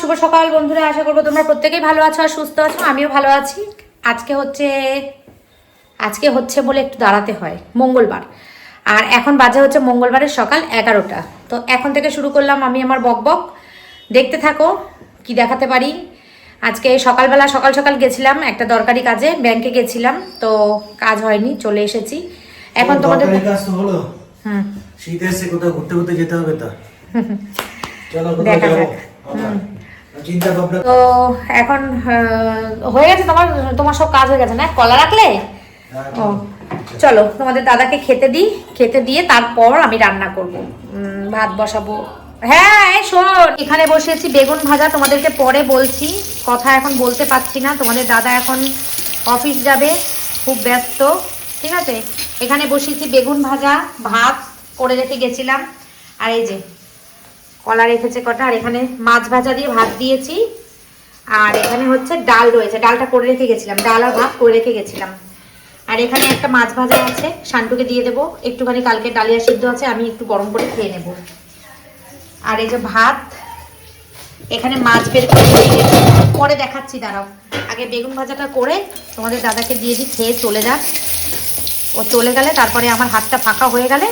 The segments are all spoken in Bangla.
শুভ সকাল বন্ধুরা আশা করব তোমরা প্রত্যেকেই ভালো আছো আর সুস্থ আছো আমিও ভালো আছি। আজকে হচ্ছে আজকে হচ্ছে বলে একটু দাঁড়াতে হয় মঙ্গলবার। আর এখন বাজে হচ্ছে মঙ্গলবারের সকাল এগারোটা। তো এখন থেকে শুরু করলাম আমি আমার বক বক। দেখতে থাকো কি দেখাতে পারি। আজকে সকালবেলা সকাল সকাল গেছিলাম একটা দরকারি কাজে ব্যাংকে গেছিলাম তো কাজ হয়নি চলে এসেছি। এখন তোমাদের হুম। শীত এসে কোথাও ঘুরতে ঘুরতে যেতে হবে তা। চলো দেখা যাক। চিন্তা ভাবনা তো এখন হয়ে গেছে তোমার তোমার সব কাজ হয়ে গেছে না? কলা রাখলে? ও চলো তোমাদের দাদাকে খেতে দিই খেতে দিয়ে তারপর আমি রান্না করব। ভাত বসাবো। হ্যাঁ শোন এখানে বসেছি বেগুন ভাজা তোমাদেরকে পরে বলছি। কথা এখন বলতে পারছি না তোমাদের দাদা এখন অফিস যাবে খুব ব্যস্ত ঠিক আছে? এখানে বসিয়েছি বেগুন ভাজা ভাত করে রেখে গেছিলাম। আর এই যে কলা রেখেছে কটা, আর এখানে মাছ ভাজা দিয়ে ভাত দিয়েছি। আর এখানে হচ্ছে ডাল রয়েছে, ডালটা করে রেখে গেছিলাম, ডাল আর ভাত করে রেখে গেছিলাম। আর এখানে একটা মাছ ভাজা আছে, শান্টুকে দিয়ে দেবো, একটুখানি কালকে ডালিয়া সিদ্ধ আছে, আমি একটু গরম করে খেয়ে নেব। আর এই যে ভাত, এখানে মাছ বের করে পরে দেখাচ্ছি, দাঁড়াও। আগে বেগুন ভাজাটা করে তোমাদের দাদাকে দিয়ে দিই, খেয়ে চলে যাক। ও চলে গেলে তারপরে আমার হাতটা ফাঁকা হয়ে গেলে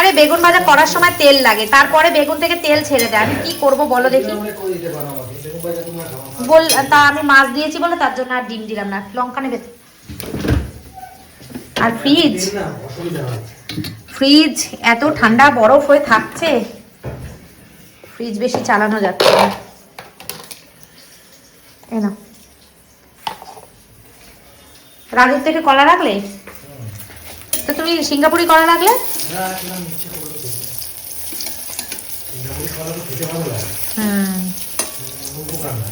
আরে বেগুন ভাজা করার সময় তেল লাগে, তারপরে বেগুন থেকে তেল ছেড়ে দেয়। আমি কি করব বলো দেখি। বল, তা আমি মাছ দিয়েছি বলে তার জন্য আর ডিম দিলাম না, লঙ্কা নেবে আর ফ্রিজ। ফ্রিজ এত ঠান্ডা বরফ হয়ে থাকছে। ফ্রিজ বেশি চালানো যাচ্ছে না। রাজুর থেকে কলা রাখলে? তো খেতে ভালো লাগে। হুম। উম, উপকার না।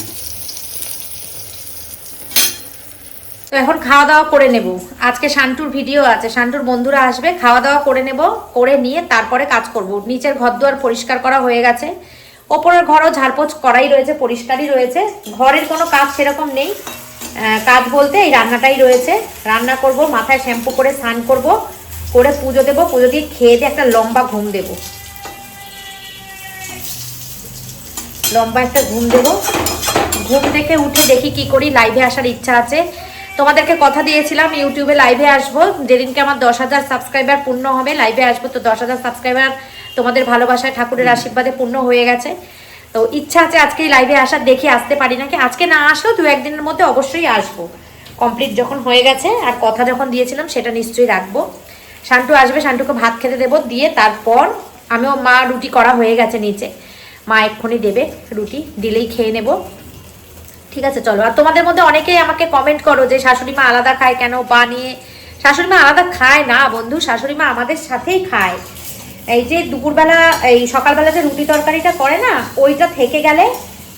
তো এখন খাওয়া দাওয়া করে নেব। আজকে শান্টুর ভিডিও আছে। শান্টুর বন্ধুরা আসবে খাওয়া দাওয়া করে নেব করে নিয়ে তারপরে কাজ করব। নিচের ঘর দুয়ার পরিষ্কার করা হয়ে গেছে। ওপরের ঘরও ঝাড়পোছ করাই রয়েছে পরিষ্কারই রয়েছে। ঘরের কোনো কাজ সেরকম নেই। কাজ বলতে এই রান্নাটাই রয়েছে। রান্না করব মাথায় শ্যাম্পু করে স্নান করব। করে পুজো দেবো পুজো দিয়ে খেয়ে দিয়ে একটা লম্বা ঘুম দেবো। লম্বা একটা ঘুম দেবো। ঘুম থেকে উঠে দেখি কি করি লাইভে আসার ইচ্ছা আছে। তোমাদেরকে কথা দিয়েছিলাম ইউটিউবে লাইভে আসব। যেদিনকে আমার দশ হাজার সাবস্ক্রাইবার পূর্ণ হবে লাইভে আসব তো দশ হাজার সাবস্ক্রাইবার তোমাদের ভালোবাসায় ঠাকুরের আশীর্বাদে পূর্ণ হয়ে গেছে। তো ইচ্ছা আছে আজকে লাইভে আসার দেখি আসতে পারি নাকি? আজকে না আসলেও দু একদিনের মধ্যে অবশ্যই আসব। কমপ্লিট যখন হয়ে গেছে আর কথা যখন দিয়েছিলাম সেটা নিশ্চয়ই রাখব। শান্টু আসবে, শান্টুকে ভাত খেতে দেবো, দিয়ে তারপর আমিও মা রুটি করা হয়ে গেছে নিচে। মা এক্ষুনি দেবে রুটি, দিলেই খেয়ে নেব। ঠিক আছে, চলো। আর তোমাদের মধ্যে অনেকেই আমাকে কমেন্ট করো যে, শাশুড়ি মা আলাদা খায় কেন বা নিয়ে? শাশুড়ি মা আলাদা খায় না বন্ধু, শাশুড়ি মা আমাদের সাথেই খায়। এই যে দুপুরবেলা, এই সকালবেলা যে রুটি তরকারিটা করে না, ওইটা থেকে গেলে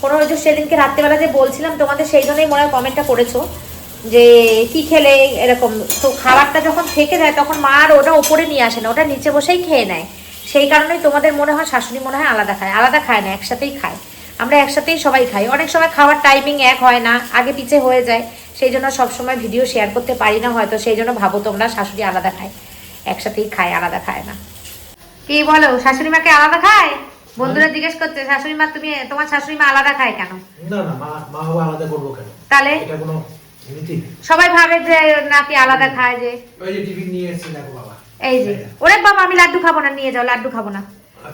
কোনো ওই যে সেদিনকে রাত্রেবেলা যে বলছিলাম তোমাদের, সেই জন্যই মনে হয় কমেন্টটা করেছ। যে কি খেলে এরকম তো খাবারটা যখন থেকে যায় তখন মা আর ওটা ওপরে নিয়ে আসে না ওটা নিচে বসেই খেয়ে নেয়। সেই কারণেই তোমাদের মনে হয় শাশুড়ি মনে হয় আলাদা খায় আলাদা খায় না একসাথেই খায়। আমরা একসাথেই সবাই খাই। অনেক সময় খাওয়ার টাইমিং এক হয় না আগে পিছে হয়ে যায়। সেই জন্য সবসময় ভিডিও শেয়ার করতে পারি না হয়তো সেই জন্য ভাবো তোমরা শাশুড়ি আলাদা খায়। একসাথেই খায় আলাদা খায় না। কি বলো শাশুড়ি মাকে আলাদা খায়? বন্ধুরা জিজ্ঞেস করছে শাশুড়ি মা তুমি তোমার শাশুড়ি মা আলাদা খায় কেন? না না মা মা আলাদা করব কেন? তাহলে? এটা কোনো সবাই ভাবে যে নাকি আলাদা খায় যে। ওই যে টিফিন নিয়ে এসেছি দেখো বাবা। এই যে। ওরে বাবা আমি লাড্ডু খাব না নিয়ে যাও লাড্ডু খাব না।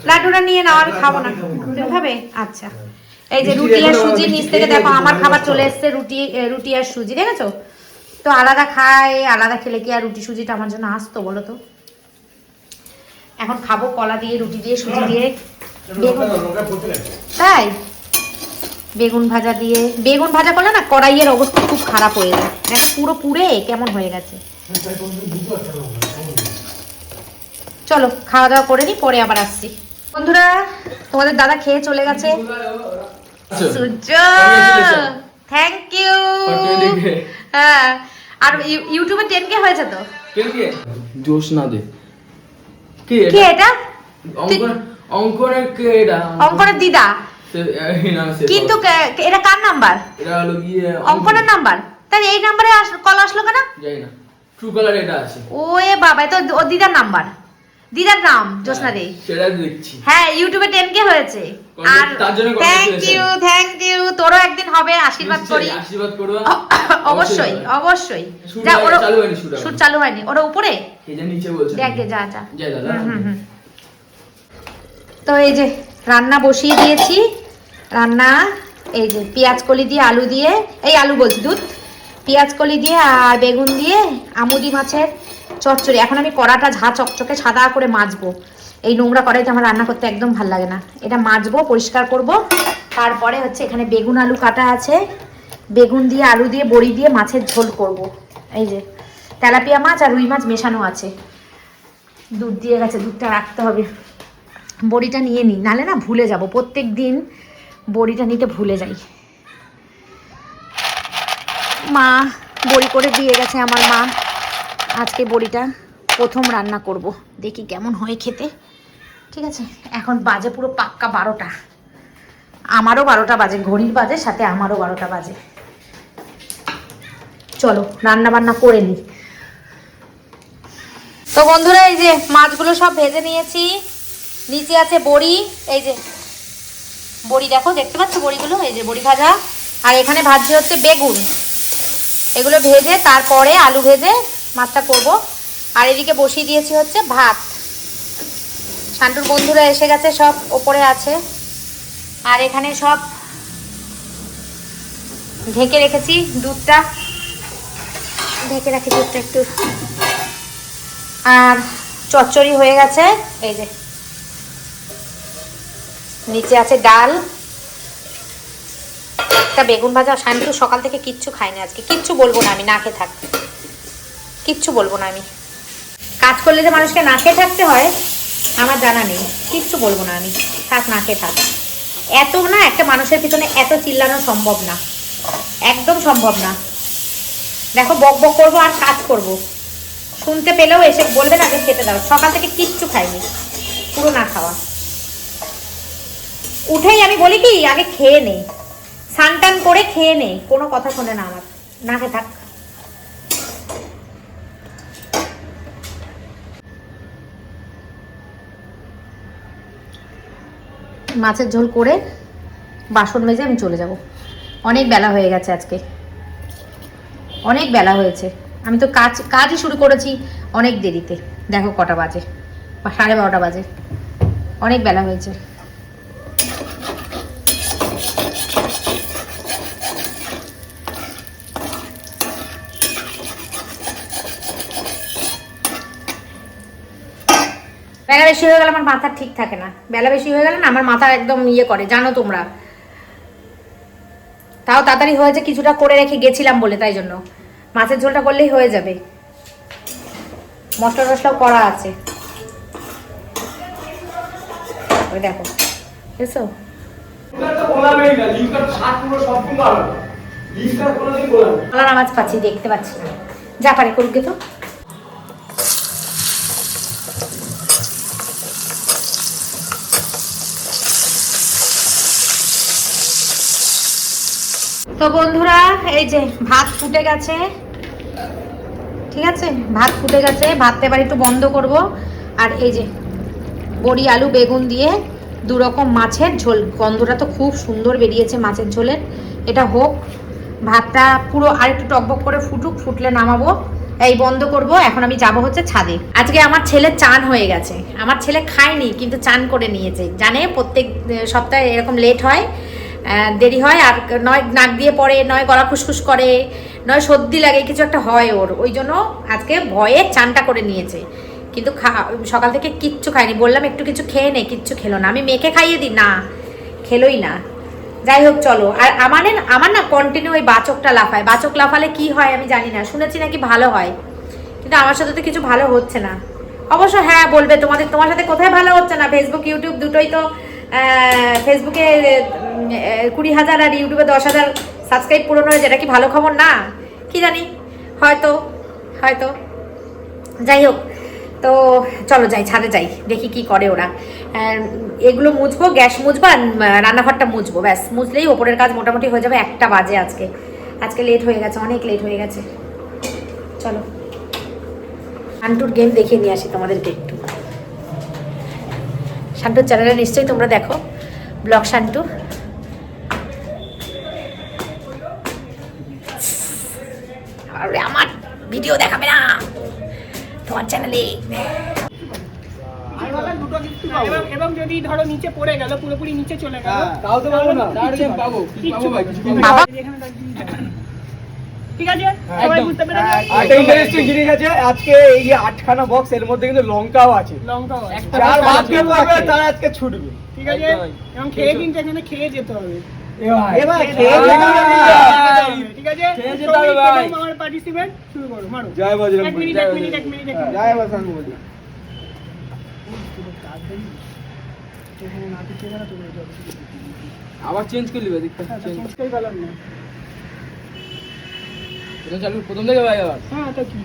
লাড্ডুটা নিয়ে নাও আমি খাব না। খাবে আচ্ছা। এই যে রুটি আর সুজি নিচ থেকে দেখো আমার খাবার চলে এসছে রুটি রুটি আর সুজি দেখেছ? তো আলাদা খায় আলাদা খেলে কি আর রুটি সুজিটা আমার জন্য আসতো বলো তো? এখন খাব কলা দিয়ে রুটি দিয়ে সুজি দিয়ে। লাগছে তাই? বেগুন ভাজা দিয়ে বেগুন ভাজা করলে না কড়াইয়ের অবস্থা খুব খারাপ হয়ে যায়। দেখো পুরো পুড়ে কেমন হয়ে গেছে? চলো খাওয়া দাওয়া করে নি পরে আবার আসছি। বন্ধুরা তোমাদের দাদা খেয়ে চলে গেছে। সূর্য থ্যাংক ইউ হ্যাঁ আর ইউটিউবে টেন কে হয়েছে তো? জোশ না দে। কে কে এটা কে এটা? অঙ্কনের দিদা। কিন্তু। কে- কে- এটা কার নাম্বার এটা হলো গিয়ে অঙ্কনের নাম্বার তাহলে এই নাম্বারে কল আসলো কেন? যাই না। ট্রু কালার এটা আছে। ও এ বাবা তো ওর দিদার নাম্বার দিদার নাম জ্যোৎস্না দে। সেটা দেখছি। হ্যাঁ ইউটিউবে টেন কে হয়েছে। আর থ্যাংক ইউ থ্যাংক ইউ তোরও একদিন হবে আশীর্বাদ করি। আশীর্বাদ করবা অবশ্যই অবশ্যই যা হয়- ওরা চালু হয়নি শুট চালু হয়নি। ওরা উপরে? এই যে নিচে বলছে দেখ গে, যা যা। দাদা। তো এই যে রান্না বসিয়ে দিয়েছি। রান্না, এই যে পেঁয়াজ কলি দিয়ে আলু দিয়ে, এই আলু বলছি দুধ, পেঁয়াজ কলি দিয়ে আর বেগুন দিয়ে আমুদি মাছের চচ্চড়ি। এখন আমি কড়াটা ঝা চকচকে সাদা করে মাজবো। এই নোংরা কড়াইতে আমার রান্না করতে একদম ভালো লাগে না। এটা মাজবো, পরিষ্কার করব। তারপরে হচ্ছে এখানে বেগুন আলু কাটা আছে। বেগুন দিয়ে, আলু দিয়ে, বড়ি দিয়ে মাছের ঝোল করব। এই যে তেলাপিয়া মাছ আর রুই মাছ মেশানো আছে। দুধ দিয়ে গেছে, দুধটা রাখতে হবে। বড়িটা নিয়ে নিই নালে না ভুলে যাব। প্রত্যেক দিন বড়িটা নিতে ভুলে যাই। মা, বড়ি করে দিয়ে গেছে আমার মা। আজকে বড়িটা প্রথম রান্না করব। দেখি কেমন হয় খেতে। ঠিক আছে? এখন বাজে পুরো পাক্কা বারোটা। আমারও বারোটা বাজে, ঘড়ির বাজে, সাথে আমারও বারোটা বাজে। চলো, রান্না বান্না করে নিই তো বন্ধুরা, এই যে মাছগুলো সব ভেজে নিয়েছি। নিচে আছে বড়ি, এই যে বড়ি দেখো, দেখতে পাচ্ছ বড়িগুলো? এই যে বড়ি ভাজা। আর এখানে ভাজছে হচ্ছে বেগুন। এগুলো ভেজে তারপরে আলু ভেজে মাছটা করব। আর এদিকে বসিয়ে দিয়েছি হচ্ছে ভাত। শান্টুর বন্ধুরা এসে গেছে, সব ওপরে আছে। আর এখানে সব ঢেকে রেখেছি দুধটা। ঢেকে রাখি দুধটা একটু। আর চচ্চড়ি হয়ে গেছে। এই যে নিচে আছে ডাল। একটা বেগুন ভাজা শান্তু সকাল থেকে কিচ্ছু খাইনি আজকে। কিচ্ছু বলব না আমি, না খেয়ে থাক। কিচ্ছু বলব না আমি। কাজ করলে যে মানুষকে না খেয়ে থাকতে হয়, আমার জানা নেই। কিচ্ছু বলব না আমি। থাক, না খেয়ে থাক। এত না একটা মানুষের পিছনে এত চিল্লানো সম্ভব না। একদম সম্ভব না। দেখো, বক বক করব আর কাজ করব। শুনতে পেলেও এসে বলবে না যে খেতে দাও। সকাল থেকে কিচ্ছু খাইনি। পুরো না খাওয়া। উঠেই আমি বলি কি, আগে খেয়ে নেই। সানটান করে খেয়ে নেই। কোনো কথা শোনে না আমার। না খেয়ে থাক। মাছের ঝোল করে বাসন মেজে আমি চলে যাব। অনেক বেলা হয়ে গেছে আজকে। অনেক বেলা হয়েছে। আমি তো কাজ, কাজই শুরু করেছি অনেক দেরিতে। দেখো কটা বাজে। বা সাড়ে বারোটা বাজে। অনেক বেলা হয়েছে। বেশি হয়ে গেলে আমার মাথা ঠিক থাকে না। বেলা বেশি হয়ে গেলে না আমার মাথা একদম ইয়ে করে জানো তোমরা। তাও তাড়াতাড়ি হয়েছে কিছুটা করে রেখে গেছিলাম বলে তাই জন্য। মাছের ঝোলটা করলেই হয়ে যাবে। মশলা টসলাও করা আছে। ওই দেখো বুঝছ? আওয়াজ পাচ্ছি দেখতে পাচ্ছি না। যা পারে করুক তো। তো বন্ধুরা, এই যে ভাত ফুটে গেছে। ঠিক আছে? ভাত ফুটে গেছে, ভাতটা এবার একটু বন্ধ করব। আর এই যে বড়ি, আলু, বেগুন দিয়ে দু রকম মাছের ঝোল। গন্ধটা তো খুব সুন্দর বেরিয়েছে মাছের ঝোলের। এটা হোক, ভাতটা পুরো আর একটু টকবক করে ফুটুক, ফুটলে নামাবো। এই বন্ধ করব, এখন আমি যাব হচ্ছে ছাদে। আজকে আমার ছেলে চান হয়ে গেছে। আমার ছেলে খায়নি, কিন্তু চান করে নিয়েছে। জানে প্রত্যেক সপ্তাহে এরকম লেট হয়। দেরি হয় আর নয়, নাক দিয়ে পড়ে, নয়, গলা ফুসফুস করে, নয়, সর্দি লাগে, কিছু একটা হয় ওর। ওই জন্য আজকে ভয়ে চানটা করে নিয়েছে। কিন্তু খা- সকাল থেকে কিচ্ছু খায়নি। বললাম, একটু কিছু খেয়ে নে, কিচ্ছু খেলো না। আমি মেখে খাইয়ে দিই? না, খেলোই না। যাই হোক, চলো। আর আমার আমার না কন্টিনিউ ওই বাচকটা লাফায়। বাচক লাফালে কি হয় আমি জানি না। শুনেছি নাকি ভালো হয়। কিন্তু আমার সাথে তো কিছু ভালো হচ্ছে না। অবশ্য হ্যাঁ বলবে। তোমাদের, তোমার সাথে কোথায় ভালো হচ্ছে না? ফেসবুক ইউটিউব দুটোই তো ফেসবুকে কুড়ি হাজার আর ইউটিউবে দশ হাজার সাবস্ক্রাইব পূরণ হয়েছে, এটা কি ভালো খবর? না। কি জানি? হয়তো হয়তো। যাই হোক, তো চলো যাই, ছাদে যাই, দেখি কি করে ওরা। এগুলো মুছবো, গ্যাস মুছবো আর রান্নাঘরটা মুছবো, ব্যাস। মুছলেই ওপরের কাজ মোটামুটি হয়ে যাবে একটা বাজে আজকে। আজকে লেট হয়ে গেছে, অনেক লেট হয়ে গেছে। চলো। আন্টুর গেম দেখিয়ে নিয়ে আসি তোমাদেরকে একটু। শান্টুর চ্যানেলে নিশ্চয়ই তোমরা দেখো। ব্লগ শান্টু। আরে আমার ভিডিও দেখাবে না। তোমার চ্যানেলে। এবং এবং যদি ধরো নিচে পড়ে গেল পুরোপুরি নিচে চলে গেল তাও তো পাবো না। পাবো। ভাই কিছু পাবো বাবা এখানে দাঁড়িয়ে- ঠিক আছে? সবাই বুঝতে পেরেছে? একটা ইন্টারেস্টিং জিনিস আছে আজকে এই যে আটখানা বক্স এর মধ্যে কিন্তু লঙ্কাও আছে। লঙ্কা আছে। যার ভাগ্যে পাবে তার আজকে ছুটবে। ঠিক আছে? এবং খেয়ে কিন্তু এখানে খেয়ে যেতে হবে। এবার খেয়ে খেয়ে যেতে যেতে হবে, হবে। ঠিক আছে? খেয়ে যেতে হবে ভাই। আমার পার্টিসিপেট শুরু করো মারো। জয় বজরং এক মিনিট এক মিনিট এক মিনিট জয় বজরং বলি। আবার চেঞ্জ করে দেখতে চেঞ্জ করে না। এটা চালু প্রথম থেকে ভাই আবার হ্যাঁ তা কি?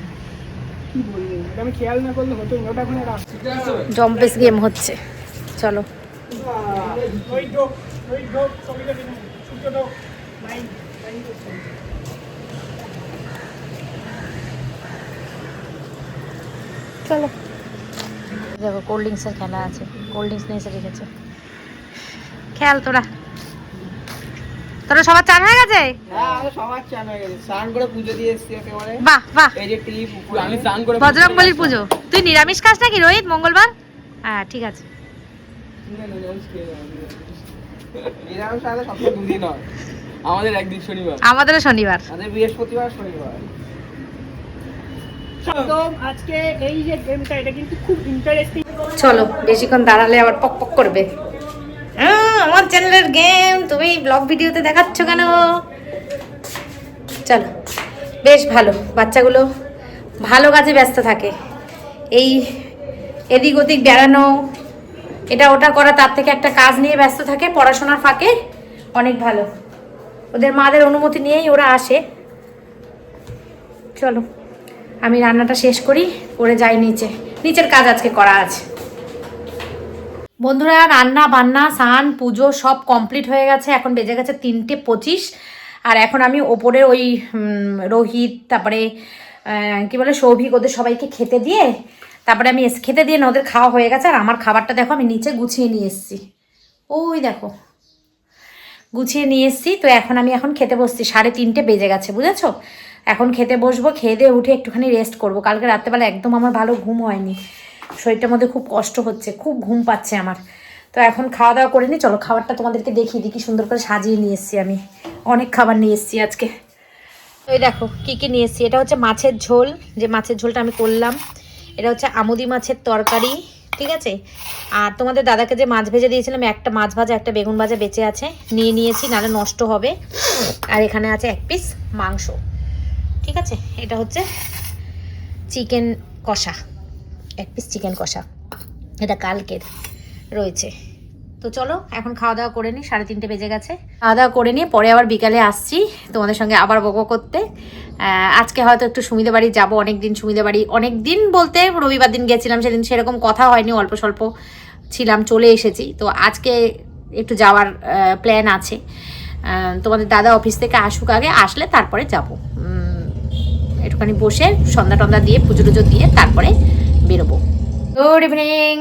জম্পেস গেম হচ্ছে। চলো। চলো। দেখো কোল্ড ড্রিঙ্কসের খেলা আছে। কোল্ড ড্রিঙ্কস নিয়ে এসে রেখেছে। খেয়াল তোরা। তোরা সবার চান হয়ে গেছে? হ্যাঁ আমি সবার চান হয়ে গেছে। স্নান করে পুজো দিয়ে এসেছি একেবারে বাহ বাহ। এই যে টিপ আমি স্নান করে বজরং বলির পুজো। তুই নিরামিষ খাস নাকি রোহিত মঙ্গলবার? হ্যাঁ ঠিক আছে। আমাদের একদিন শনিবার। আমাদেরও শনিবার। আমাদের বৃহস্পতিবার শনিবার। আজকে এই যে গেমটা এটা কিন্তু খুব ইন্টারেস্টিং চলো বেশিক্ষণ দাঁড়ালে আবার পক পক করবে। আমার চ্যানেলের গেম তুমি ব্লগ ভিডিওতে দেখাচ্ছ কেন? চলো, বেশ ভালো, বাচ্চাগুলো ভালো কাজে ব্যস্ত থাকে। এই এদিক ওদিক বেড়ানো, এটা ওটা করা, তার থেকে একটা কাজ নিয়ে ব্যস্ত থাকে, পড়াশোনার ফাঁকে অনেক ভালো। ওদের মাদের অনুমতি নিয়েই ওরা আসে। চলো, আমি রান্নাটা শেষ করি করে যাই নিচে। নিচের কাজ আজকে করা আছে। বন্ধুরা, রান্না, বান্না, স্নান, পুজো সব কমপ্লিট হয়ে গেছে। এখন বেজে গেছে তিনটে পঁচিশ। আর এখন আমি ওপরে ওই রোহিত, তারপরে কি বলে, সৌভিক ওদের সবাইকে খেতে দিয়ে, তারপরে আমি এস- খেতে দিয়ে ওদের খাওয়া হয়ে গেছে। আর আমার খাবারটা দেখো, আমি নিচে গুছিয়ে নিয়ে এসেছি। ওই দেখো, গুছিয়ে নিয়ে এসেছি। তো এখন আমি এখন খেতে বসছি। সাড়ে তিনটে বেজে গেছে, বুঝেছ? এখন খেতে বসবো, খেয়ে দিয়ে উঠে একটুখানি রেস্ট করব। কালকে রাত্রেবেলা একদম আমার ভালো ঘুম হয়নি। শরীরটার মধ্যে খুব কষ্ট হচ্ছে, খুব ঘুম পাচ্ছে আমার। তো এখন খাওয়া দাওয়া করে নি, চলো খাবারটা তোমাদেরকে দেখিয়ে দিই, কি সুন্দর করে সাজিয়ে নিয়ে এসেছি আমি। অনেক খাবার নিয়ে এসেছি আজকে। ওই দেখো, কি কি নিয়ে এসেছি? এটা হচ্ছে মাছের ঝোল, যে মাছের ঝোলটা আমি করলাম। এটা হচ্ছে আমুদি মাছের তরকারি, ঠিক আছে? আর তোমাদের দাদাকে যে মাছ ভেজে দিয়েছিলাম, একটা মাছ ভাজা, একটা বেগুন ভাজা বেঁচে আছে, নিয়ে নিয়েছি, নাহলে নষ্ট হবে। আর এখানে আছে এক পিস মাংস, ঠিক আছে? এটা হচ্ছে চিকেন কষা। এক পিস চিকেন কষা। এটা কালকের রয়েছে। তো চলো, এখন খাওয়া দাওয়া করে নিই সাড়ে তিনটে বেজে গেছে। খাওয়া দাওয়া করে নিয়ে পরে আবার বিকালে আসছি তোমাদের সঙ্গে আবার বকো করতে। আজকে হয়তো একটু সুমিদে বাড়ি যাব অনেক দিন সুমিদে বাড়ি অনেক দিন বলতে রবিবার দিন গেছিলাম, সেদিন সেরকম কথা হয়নি, অল্প স্বল্প ছিলাম, চলে এসেছি। তো আজকে একটু যাওয়ার প্ল্যান আছে। তোমাদের দাদা অফিস থেকে আসুক আগে, আসলে তারপরে যাব। একটুখানি বসে সন্ধ্যা টন্ধা দিয়ে পুজো টুজো দিয়ে তারপরে বেরোবো। গুড ইভিনিং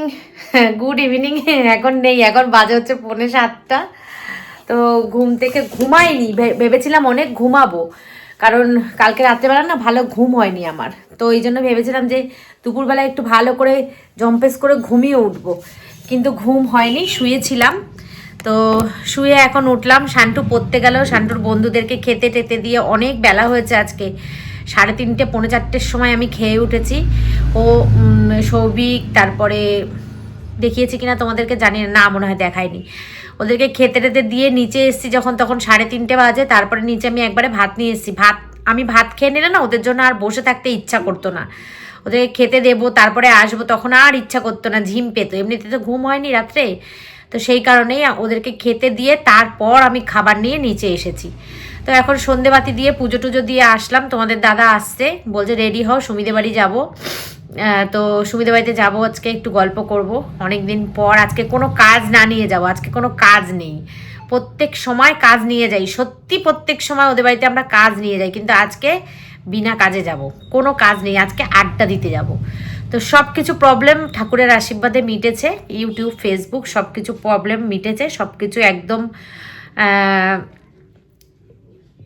গুড ইভিনিং এখন নেই, এখন বাজে হচ্ছে পৌনে সাতটা। তো ঘুম থেকে ঘুমাইনি ভেবেছিলাম অনেক ঘুমাবো। কারণ কালকে রাত্রেবেলা না ভালো ঘুম হয়নি আমার। তো এই জন্য ভেবেছিলাম যে দুপুরবেলা একটু ভালো করে জম্পেস করে ঘুমিয়ে উঠব। কিন্তু ঘুম হয়নি, শুয়েছিলাম। তো শুয়ে এখন উঠলাম। শান্টু পড়তে গেল। শান্টুর বন্ধুদেরকে খেতে টেতে দিয়ে অনেক বেলা হয়েছে আজকে। সাড়ে তিনটে পৌনে চারটের সময় আমি খেয়ে উঠেছি। ও সৌভিক তারপরে দেখিয়েছি কিনা তোমাদেরকে জানি না, না মনে হয় দেখায়নি। ওদেরকে খেতে টেতে দিয়ে নিচে এসেছি যখন তখন সাড়ে তিনটে বাজে তারপরে নিচে আমি একবারে ভাত নিয়ে এসেছি। ভাত আমি ভাত খেয়ে নিলে না ওদের জন্য আর বসে থাকতে ইচ্ছা করতো না। ওদেরকে খেতে দেবো তারপরে আসব তখন আর ইচ্ছা করতো না ঝিম পেতো। এমনিতে তো ঘুম হয়নি রাত্রে। তো সেই কারণেই ওদেরকে খেতে দিয়ে তারপর আমি খাবার নিয়ে নিচে এসেছি। তো এখন সন্ধেবাতি দিয়ে পুজো টুজো দিয়ে আসলাম। তোমাদের দাদা আসছে, বলছে, রেডি হও সুমিদে বাড়ি যাব। তো সুমিদে বাড়িতে যাব, আজকে একটু গল্প করব। অনেক দিন পর, আজকে কোনো কাজ না নিয়ে যাব, আজকে কোনো কাজ নেই। প্রত্যেক সময় কাজ নিয়ে যাই, সত্যি প্রত্যেক সময় ওদের বাড়িতে আমরা কাজ নিয়ে যাই, কিন্তু আজকে বিনা কাজে যাব, কোনো কাজ নেই, আজকে আড্ডা দিতে যাব। তো সব কিছু প্রবলেম ঠাকুরের আশীর্বাদে মিটেছে, ইউটিউব ফেসবুক সব কিছু প্রবলেম মিটেছে সব কিছু একদম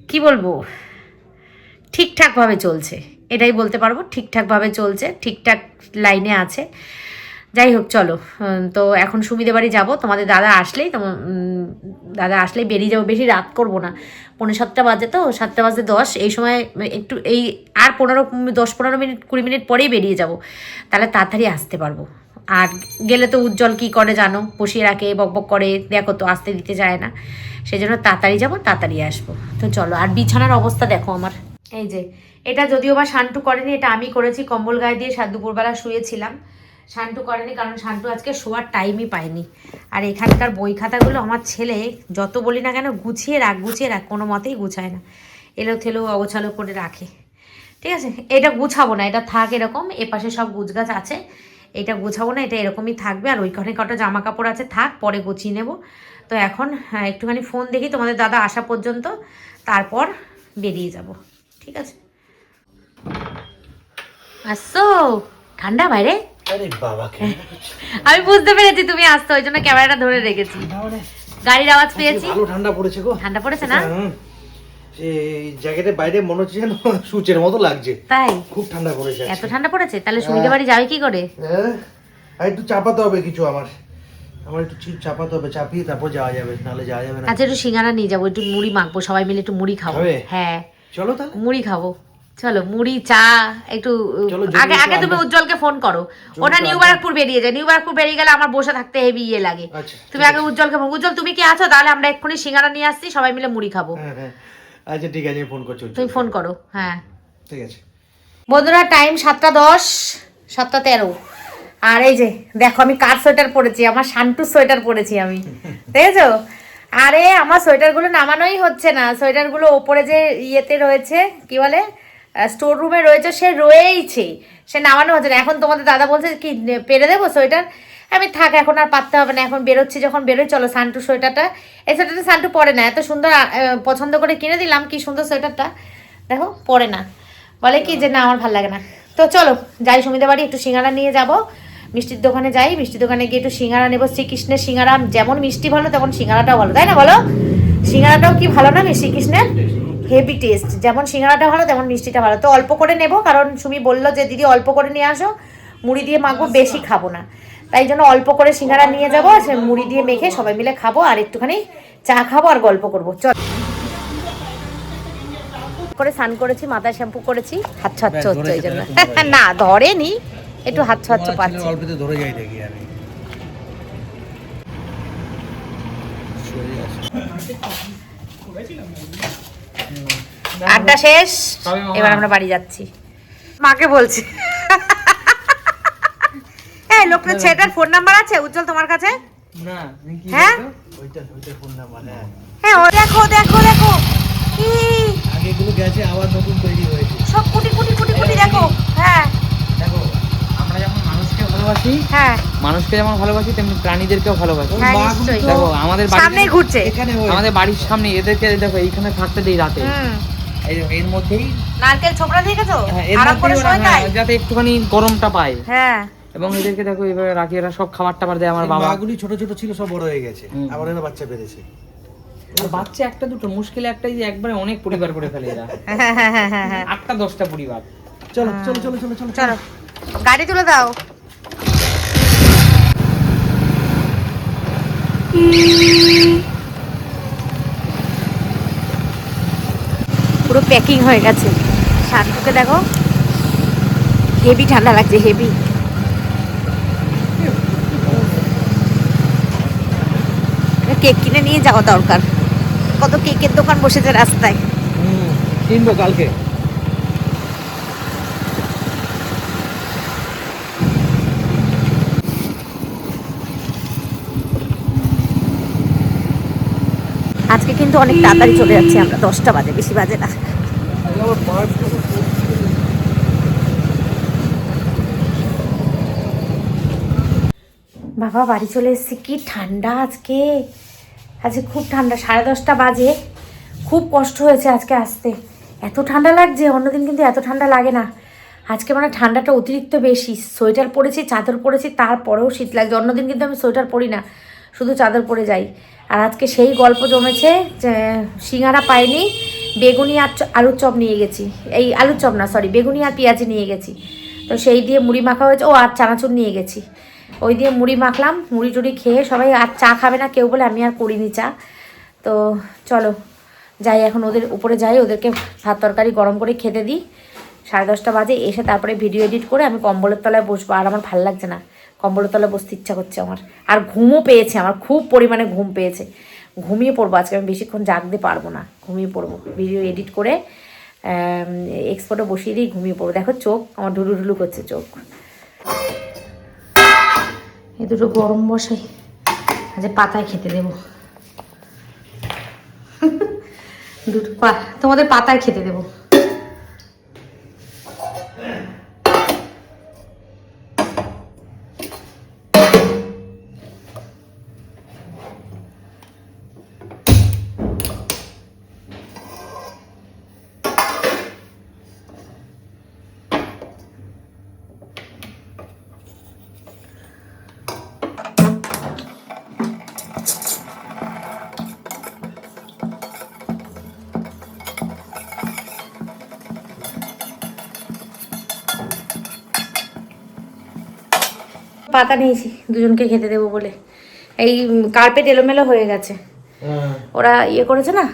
কি বলব? ঠিকঠাকভাবে চলছে। এটাই বলতে পারব, ঠিকঠাকভাবে চলছে, ঠিকঠাক লাইনে আছে। যাই হোক, চলো। তো এখন সুবিধে বাড়ি যাব। তোমাদের দাদা আসলেই তোমার দাদা আসলেই বেরিয়ে যাব। বেশি রাত করব না। পনেরো সাতটা বাজে তো, সাতটা বাজে দশ। এই সময় একটু এই আর পনেরো, দশ, পনেরো মিনিট, কুড়ি মিনিট পরেই বেরিয়ে যাব। তাহলে তাড়াতাড়ি আসতে পারব। আর গেলে তো উজ্জ্বল কি করে জানো? বসিয়ে রাখে বক বক করে। দেখো তো, আসতে দিতে যায় না। সেই জন্য তাড়াতাড়ি যাব, তাড়াতাড়ি আসব। তো চলো, আর বিছানার অবস্থা দেখো আমার। এই যে, এটা যদিও বা শান্টু করেনি, এটা আমি করেছি, কম্বল গায়ে দিয়ে সাত দুপুরবেলা শুয়েছিলাম। শান্টু করেনি, কারণ শান্টু আজকে শোয়ার টাইমই পায়নি। আর এখানকার বই খাতাগুলো আমার ছেলে, যত বলি না কেন, গুছিয়ে রাখ গুছিয়ে রাখ, কোনো মতেই গুছায় না। এলো থেলো অগোছালো করে রাখে। ঠিক আছে? এটা গুছাবো না, এটা থাক এরকম, এপাশে সব গুছগাছ আছে। এটা গুছাবো না, এটা এরকমই থাকবে, আর ওইখানে কটা জামা কাপড় আছে, থাক, পরে গুছিয়ে নেব। তো এখন হ্যাঁ, একটুখানি ফোন দেখি তোমাদের দাদা আসা পর্যন্ত তারপর বেরিয়ে যাব ঠিক আছে? আসছো ঠান্ডা বাইরে? আমি বুঝতে পেরেছি তুমি আসছো ওই জন্য ক্যামেরাটা ধরে রেখেছি। গাড়ির আওয়াজ পেয়েছি। ভালো ঠান্ডা পড়েছে গো। ঠান্ডা পড়েছে না। এই জ্যাকেটের বাইরে মনে হচ্ছে যেন সূচের মতো লাগছে। তাই? খুব ঠান্ডা পড়েছে এত ঠান্ডা পড়েছে? তাহলে সুবিধা বাড়ি যাবে কি করে? হ্যাঁ? আর একটু চাপাতে হবে কিছু আমার। আমার একটু চিপ চাপাতে হবে চাপিয়ে তারপর যাওয়া যাবে নাহলে যাওয়া যাবে না। আচ্ছা একটু সিঙ্গারা নিয়ে যাব একটু মুড়ি মাখবো সবাই মিলে একটু মুড়ি খাব। হ্যাঁ। চলো তাহলে। মুড়ি খাব। চলো মুড়ি চা একটু আগে আগে তুমি উজ্জ্বলকে ফোন করো। ওটা নিউ বারাকপুর বেরিয়ে যায়। নিউ বারাকপুর বেরিয়ে গেলে আমার বসে থাকতে হেভি ইয়ে লাগে। আচ্ছা তুমি আগে উজ্জ্বলকে ফোন উজ্জ্বল তুমি কি আছো? তাহলে আমরা এক্ষুনি সিঙ্গারা নিয়ে আসছি সবাই মিলে মুড়ি খাব। হ্যাঁ হ্যাঁ। আচ্ছা ঠিক আছে ফোন করছি তুমি ফোন করো হ্যাঁ। ঠিক আছে। বন্ধুরা টাইম সাতটা দশ সাতটা তেরো। আর এই যে দেখো আমি কার সোয়েটার পরেছি? আমার শান্টুর সোয়েটার পরেছি আমি। দেখেছ? আরে আমার সোয়েটারগুলো নামানোই হচ্ছে না। সোয়েটারগুলো ওপরে যে ইয়েতে রয়েছে কি বলে? স্টোর রুমে রয়েছে সে রয়েইছে। সে নামানো হচ্ছে না। এখন তোমাদের দাদা বলছে কি পেরে দেবো সোয়েটার? আমি থাক এখন আর পারতে হবে না। এখন বেরোচ্ছি যখন বেরোই চলো সান্টু সোয়েটারটা। এই সোয়েটারটা সান্টু পরে না। এত সুন্দর পছন্দ করে কিনে দিলাম কি সুন্দর সোয়েটারটা। দেখো পরে না। বলে কি যে না আমার ভালো লাগে না। তো চলো যাই সুমিদা বাড়ি একটু সিঙ্গারা নিয়ে যাব। মিষ্টির দোকানে যাই মিষ্টির দোকানে গিয়ে একটু সিঙ্গারা নেব। শ্রীকৃষ্ণের সিঙ্গারা যেমন মিষ্টি ভালো তেমন সিঙ্গারাটাও ভালো। তাই না বলো? সিঙ্গারাটাও কি ভালো না শ্রীকৃষ্ণের হেভি টেস্ট যেমন সিঙ্গারাটা ভালো তেমন মিষ্টিটা ভালো। তো অল্প করে নেব কারণ সুমি বলল যে দিদি অল্প করে নিয়ে আসো। মুড়ি দিয়ে মাখবো বেশি খাব না। তাই জন্য অল্প করে সিঙ্গারা নিয়ে যাব আর সে মুড়ি দিয়ে মেখে সবাই মিলে খাব আর একটুখানি চা খাব আর গল্প করব। চল। করে স্নান করেছি মাথায় শ্যাম্পু করেছি হাত ছাচ্ছ হচ্ছে এই ধরেছে। জন্য না ধরেনি। একটু হাত ছাচ্ছ পাচ্ছি। অল্পতে ধরে যাই দেখি আমি। আড্ডা শেষ? এবার আমরা বাড়ি যাচ্ছি। মাকে বলছি। এই লোকটা ছেলেটার ফোন নাম্বার আছে? উজ্জ্বল তোমার কাছে? না হ্যাঁ? ওইটা ওইটা ফোন নাম্বার হ্যাঁ। হ্যাঁ ও দেখো দেখো দেখো। আগে এগুলো গেছে আবার নতুন তৈরি হয়েছে সব কুটি কুটি কুটি কুটি দেখো হ্যাঁ দেখো আমরা যেমন মানুষকে ভালোবাসি। হ্যাঁ। মানুষকে যেমন ভালোবাসি তেমনি প্রাণীদেরকেও ভালোবাসি। হ্যাঁ দেখো আমাদের সামনেই ঘুরছে। এখানে আমাদের বাড়ির সামনে এদেরকে দেখো এইখানে থাকতে দেই রাতে। এর মধ্যেই নারকেল ছোকরা দেখেছ? হ্যাঁ, আরাম করে শোয় তাই হ্যাঁ, যাতে একটুখানি গরমটা পায়। হ্যাঁ। এবং এদেরকে দেখো এভাবে রাখি এরা সব খাবার টাবার দেয় আমার বাবা। মাগুলি ছোট ছোট ছিল সব বড় হয়ে গেছে। আবার এরা বাচ্চা পেরেছে। বাচ্চা একটা দুটো মুশকিল একটাই যে একবারে অনেক পরিবার করে ফেলে এরা। হ্যাঁ হ্যাঁ হ্যাঁ হ্যাঁ। হ্যাঁ আটটা দশটা পরিবার। চলো চলো চলো চলো চলো। চলো। গাড়ি তুলে দাও। পুরো প্যাকিং হয়ে গেছে। শান্তুকে দেখো। হেভি ঠান্ডা লাগছে, হেভি। কেক কিনে নিয়ে যাওয়া দরকার। কত কেকের দোকান বসেছে রাস্তায়। কিনবো কালকে আজকে কিন্তু অনেক তাড়াতাড়ি চলে যাচ্ছি আমরা। দশটা বাজে, বেশি বাজে না। বাবা, বাড়ি চলে এসেছি। কি ঠান্ডা আজকে। আজকে খুব ঠান্ডা, সাড়ে দশটা বাজে। খুব কষ্ট হয়েছে আজকে আসতে। এত ঠান্ডা লাগছে, অন্যদিন কিন্তু এত ঠান্ডা লাগে না। আজকে মানে ঠান্ডাটা অতিরিক্ত বেশি। সোয়েটার পরেছি, চাদর পরেছি, তারপরেও শীত লাগছে। অন্যদিন কিন্তু আমি সোয়েটার পরি না, শুধু চাদর পরে যাই। আর আজকে সেই গল্প জমেছে যে সিঙ্গারা পাইনি, বেগুনি আর আলুর চপ নিয়ে গেছি। এই আলুর চপ না সরি বেগুনি আর পেঁয়াজি নিয়ে গেছি। তো সেই দিয়ে মুড়ি মাখা হয়েছে, ও আর চানাচুর নিয়ে গেছি। ওই দিয়ে মুড়ি মাখলাম, মুড়ি টুড়ি খেয়ে সবাই আর চা খাবে না কেউ বলে আমি আর করিনি চা। তো চলো, যাই এখন ওদের উপরে যাই, ওদেরকে ভাত তরকারি গরম করে খেতে দিই। সাড়ে দশটা বাজে, এসে তারপরে ভিডিও এডিট করে আমি কম্বলের তলায় বসবো, আর আমার ভালো লাগছে না। কম্বলের তলায় বসতে ইচ্ছা করছে আমার। আর ঘুমও পেয়েছে, আমার খুব পরিমাণে ঘুম পেয়েছে। ঘুমিয়ে পড়ব, আজকে আমি বেশিক্ষণ জাগতে পারব না, ঘুমিয়ে পড়ব। ভিডিও এডিট করে এক্সপোর্টে বসিয়ে দিই, ঘুমিয়ে পড়ব। দেখো চোখ, আমার ঢুলু ঢুলু করছে চোখ। এই দুটো গরম বসাই আজ পাতায় খেতে দেবো। দুটো পা তোমাদের পাতায় খেতে দেবো। পাতা নিয়েছি দুজনকে খেতে দেবো বলে। এই কার্পেট এলোমেলো হয়ে গেছে। হ্যাঁ। ওরা ইয়ে করেছে না?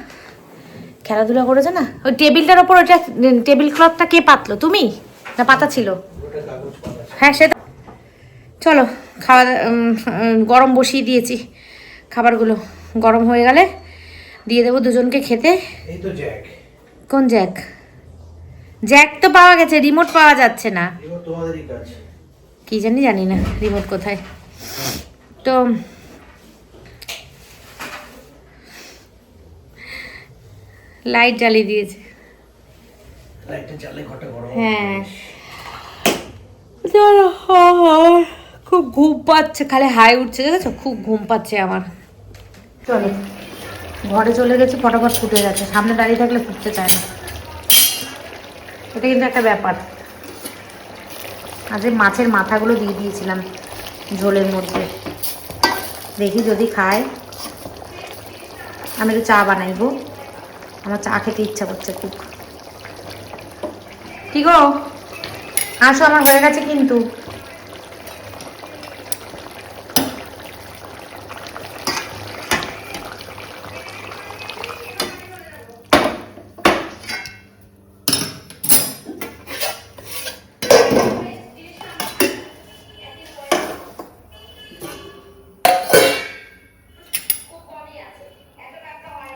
খেলাধুলা করেছে না? ওই টেবিলটার ওপর ওটা টেবিল ক্লথটা কে পাতলো তুমি? না পাতা ছিল? হ্যাঁ সেটা চলো খাওয়া গরম বসিয়ে দিয়েছি খাবারগুলো। গরম হয়ে গেলে দিয়ে দেবো দুজনকে খেতে। কোন জ্যাক? জ্যাক তো পাওয়া গেছে রিমোট পাওয়া যাচ্ছে না। তোমাদেরই কাজ। কি জানি জানি না রিমোট কোথায়। তো লাইট জ্বালিয়ে দিয়েছে। হ্যাঁ। খুব ঘুম পাচ্ছে খালি হাই উঠছে দেখেছ খুব ঘুম পাচ্ছে আমার। চলো। ঘরে চলে গেছি ফটাফট ফুটে গেছে সামনে দাঁড়িয়ে থাকলে ফুটতে চায় না। এটা কিন্তু একটা ব্যাপার। আজ মাছের মাথাগুলো দিয়ে দিয়েছিলাম ঝোলের মধ্যে। দেখি যদি খায়। আমি একটু চা বানাইবো। আমার চা খেতে ইচ্ছা করছে খুব ঠিক আসো, আমার হয়ে গেছে কিন্তু।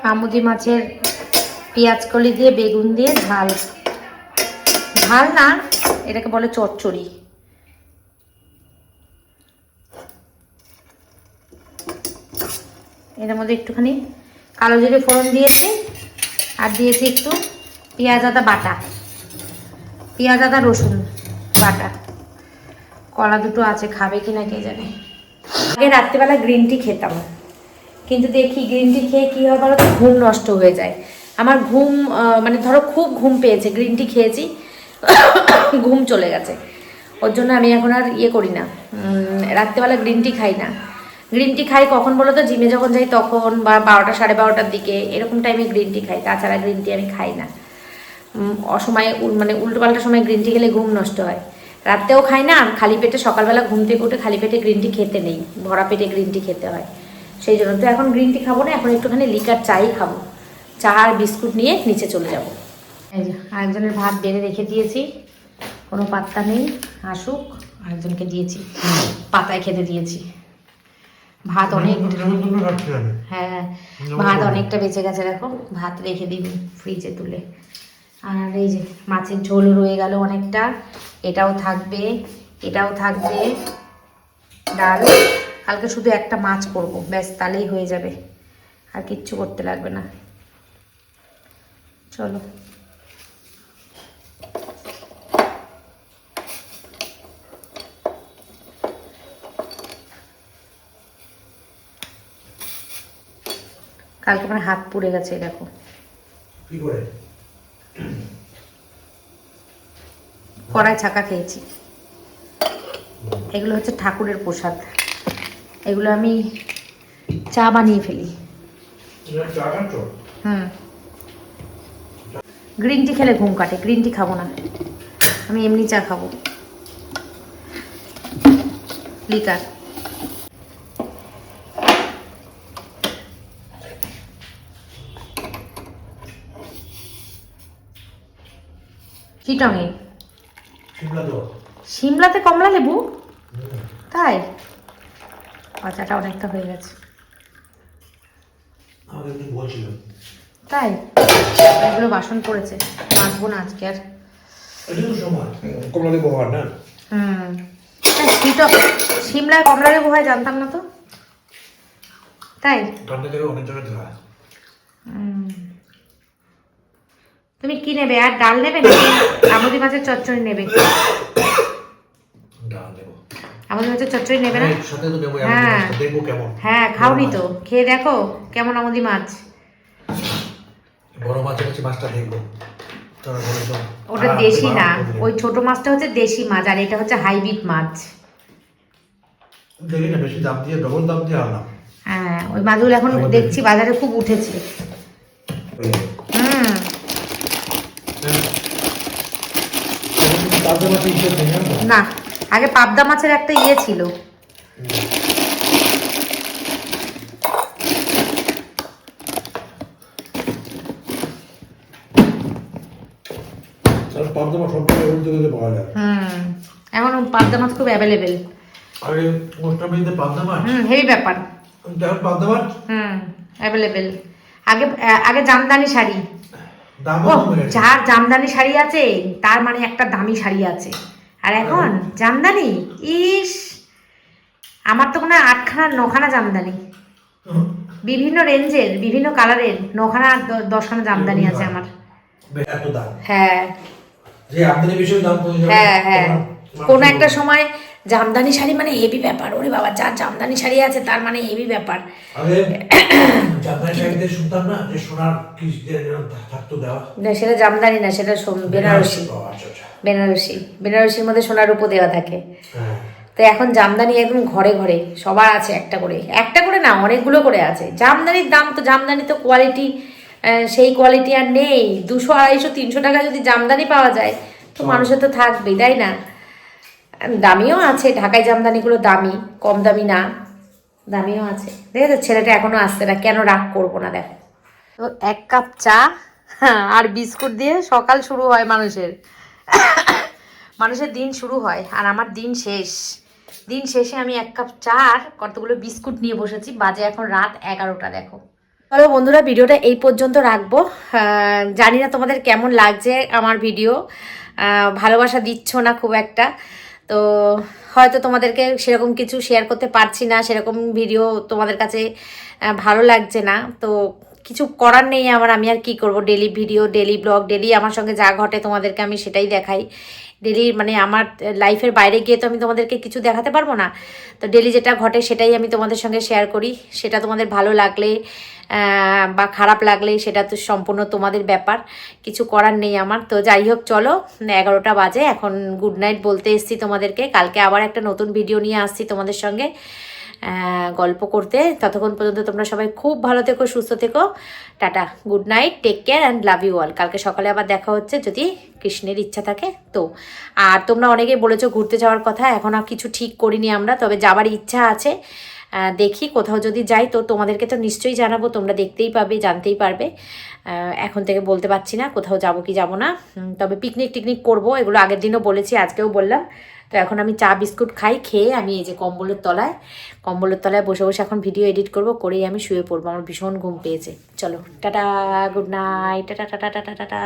আমুদি মাছের পেঁয়াজ কলি দিয়ে, বেগুন দিয়ে ঝাল। ঝাল না, এটাকে বলে চচ্চড়ি। এর মধ্যে একটুখানি কালো জিরে ফোড়ন দিয়েছি, আর দিয়েছি একটু পেঁয়াজ, আদা, বাটা। পেঁয়াজ, আদা, রসুন, বাটা। কলা দুটো আছে, খাবে কি না কে জানে। আগে রাত্রিবেলা গ্রিন টি খেতাম। কিন্তু দেখি গ্রিন টি খেয়ে কী হয় বলো তো? ঘুম নষ্ট হয়ে যায়। আমার ঘুম মানে ধরো খুব ঘুম পেয়েছে গ্রিন টি খেয়েছি, ঘুম চলে গেছে। ওর জন্য আমি এখন আর ইয়ে করি না। রাত্রেবেলা গ্রিন টি খাই না। গ্রিন টি খাই কখন বলো তো? জিমে যখন যাই তখন বা বারোটা, সাড়ে বারোটার দিকে এরকম টাইমে গ্রিন টি খাই। তাছাড়া গ্রিন টি আমি খাই না। অসময়ে মানে উল্টোপাল্টা সময় গ্রিন টি খেলে ঘুম নষ্ট হয়। রাত্রেও খাই না, খালি পেটে সকালবেলা ঘুম থেকে উঠে খালি পেটে গ্রিন টি খেতে নেই। ভরা পেটে গ্রিন টি খেতে হয়। সেই জন্য। তো এখন গ্রিন টি খাব না এখন একটুখানি লিকার চাই খাব। চা আর বিস্কুট নিয়ে নিচে চলে যাব। এই যে আরেকজনের ভাত বেড়ে রেখে দিয়েছি। কোনো পাত্তা নেই আসুক। আরেকজনকে দিয়েছি। পাতায় খেতে দিয়েছি। ভাত অনেক হ্যাঁ ভাত অনেকটা বেঁচে গেছে দেখো। ভাত রেখে দিবি ফ্রিজে তুলে। আর এই যে মাছের ঝোল রয়ে গেল অনেকটা। এটাও থাকবে এটাও থাকবে। ডাল। কালকে শুধু একটা মাছ করব ব্যাস তাহলেই হয়ে যাবে। আর কিচ্ছু করতে লাগবে না। চলো। কালকে আমার হাত পুড়ে গেছে দেখো। কি করে? কড়াই ছাকা খেয়েছি। এগুলো হচ্ছে ঠাকুরের প্রসাদ। এগুলো আমি চা বানিয়ে ফেলি। হুম। গ্রিন টি খেলে ঘুম কাটে গ্রিন টি খাব না। আমি এমনি চা খাব। লিকার চিটংয়ে শিমলা সিমলাতে কমলা লেবু? তাই? আচাটা অনেকটা হয়ে গেছে। তাই? এগুলো বাসন পড়েছে। মাজবো না আজকে আর। না? হুম। সিমলায় হয় জানতাম না তো। তাই। তুমি কি নেবে? আর ডাল নেবে নাকি? আমুদি মাছের চচ্চড়ি নেবে? ডাল আমুদি মাছের চচ্চড়ি নেবে না? হ্যাঁ। হ্যাঁ। খাওনি তো। খেয়ে দেখো কেমন আমুদি মাছ। বড় মাছের কাছে মাছটা দেখব। ওটা দেশি না। ওই ছোট মাছটা হচ্ছে দেশি মাছ আর এটা হচ্ছে হাইব্রিড মাছ। দেখি না বেশি দাম দিয়ে ডবল দাম দিয়ে আনলাম। হ্যাঁ ওই মাছগুলো এখন দেখছি বাজারে খুব উঠেছে। হুম। তো? না আগে পাবদা মাছের একটা ইয়ে ছিল। পাবদা মাছ এখন পাবদা খুব অ্যাভেলেবেল পাবদা মাছ? হুম হেভি ব্যাপার। এখন পাবদা মাছ? হুম অ্যাভেলেবেল আগে আগে জামদানি শাড়ি। যার জামদানি শাড়ি আছে তার মানে একটা দামি শাড়ি আছে। আর এখন জামদানি? ইস আমার তো মনে হয় আটখানা নখানা জামদানি। বিভিন্ন রেঞ্জের বিভিন্ন কালারের নখানা দশখানা জামদানি আছে আমার। হ্যাঁ। হ্যাঁ হ্যাঁ। কোন কোনো একটা সময় জামদানি শাড়ি মানে হেভি ব্যাপার। ওরে বাবা যার জামদানি শাড়ি আছে তার মানে হেভি ব্যাপার। না সেটা জামদানি না সেটা সোন- বেনারসি। আচ্ছা আচ্ছা। বেনারসি। বেনারসির মধ্যে সোনার উপর দেওয়া থাকে। হ্যাঁ। তো এখন জামদানি একদম ঘরে ঘরে। সবার আছে একটা করে। একটা করে না অনেকগুলো করে আছে। জামদানির দাম তো জামদানি তো কোয়ালিটি সেই কোয়ালিটি আর নেই। দুশো আড়াইশো তিনশো টাকা যদি জামদানি পাওয়া যায় তো মানুষের তো থাকবেই তাই না? দামিও আছে ঢাকাই জামদানিগুলো দামি কম দামি না দামিও আছে। দেখেছ ছেলেটা এখনও আসছে না কেন রাগ করব না দেখো। তো এক কাপ চা হ্যাঁ, আর বিস্কুট দিয়ে সকাল শুরু হয় মানুষের। মানুষের দিন শুরু হয় আর আমার দিন শেষ। দিন শেষে আমি এক কাপ চা আর কতগুলো বিস্কুট নিয়ে বসেছি বাজে এখন রাত এগারোটা দেখো। চলো বন্ধুরা ভিডিওটা এই পর্যন্ত রাখব। জানি না তোমাদের কেমন লাগছে আমার ভিডিও। ভালোবাসা দিচ্ছ না খুব একটা। তো হয়তো তোমাদেরকে সেরকম কিছু শেয়ার করতে পারছি না, সেরকম ভিডিও তোমাদের কাছে ভালো লাগছে না। তো কিছু করার নেই আমার, আমি আর কি করব? Daily video daily vlog daily আমার সঙ্গে যা ঘটে তোমাদেরকে আমি সেটাই দেখাই। ডেলি মানে আমার লাইফের বাইরে গিয়ে তো আমি তোমাদেরকে কিছু দেখাতে পারব না। তো ডেলি যেটা ঘটে সেটাই আমি তোমাদের সঙ্গে শেয়ার করি। সেটা তোমাদের ভালো লাগলে বা খারাপ লাগলে সেটা তো সম্পূর্ণ তোমাদের ব্যাপার। কিছু করার নেই আমার। তো যাই হোক, চলো, এগারোটা বাজে। এখন গুড নাইট বলতে এসছি তোমাদেরকে। কালকে আবার একটা নতুন ভিডিও নিয়ে আসছি তোমাদের সঙ্গে। গল্প করতে। ততক্ষণ পর্যন্ত তোমরা সবাই খুব ভালো থেকো, সুস্থ থেকো। Tata, good night, take care and love you all. কালকে সকালে আবার দেখা হচ্ছে যদি কৃষ্ণের ইচ্ছা থাকে। তো, আর তোমরা অনেকেই বলেছ ঘুরতে যাওয়ার কথা, এখন আর কিছু ঠিক করিনি আমরা, তবে যাবার ইচ্ছা আছে। দেখি কোথাও যদি যাই, তো তোমাদেরকে তো নিশ্চয়ই জানাব, তোমরা দেখতেই পাবে, জানতেই পারবে। এখন থেকে বলতে পারছি না কোথাও যাব কি যাব না। তবে পিকনিক টিকনিক করব, এগুলো আগের দিনও বলেছি, আজকেও বললাম। তো এখন আমি চা বিস্কুট খাই, খেয়ে আমি এই যে কম্বলের তলায় কম্বলের তলায় বসে বসে এখন ভিডিও এডিট করব, করেই আমি শুয়ে পড়ব, আমার ভীষণ ঘুম পেয়েছে। চলো, tata good night tata tata tata tata.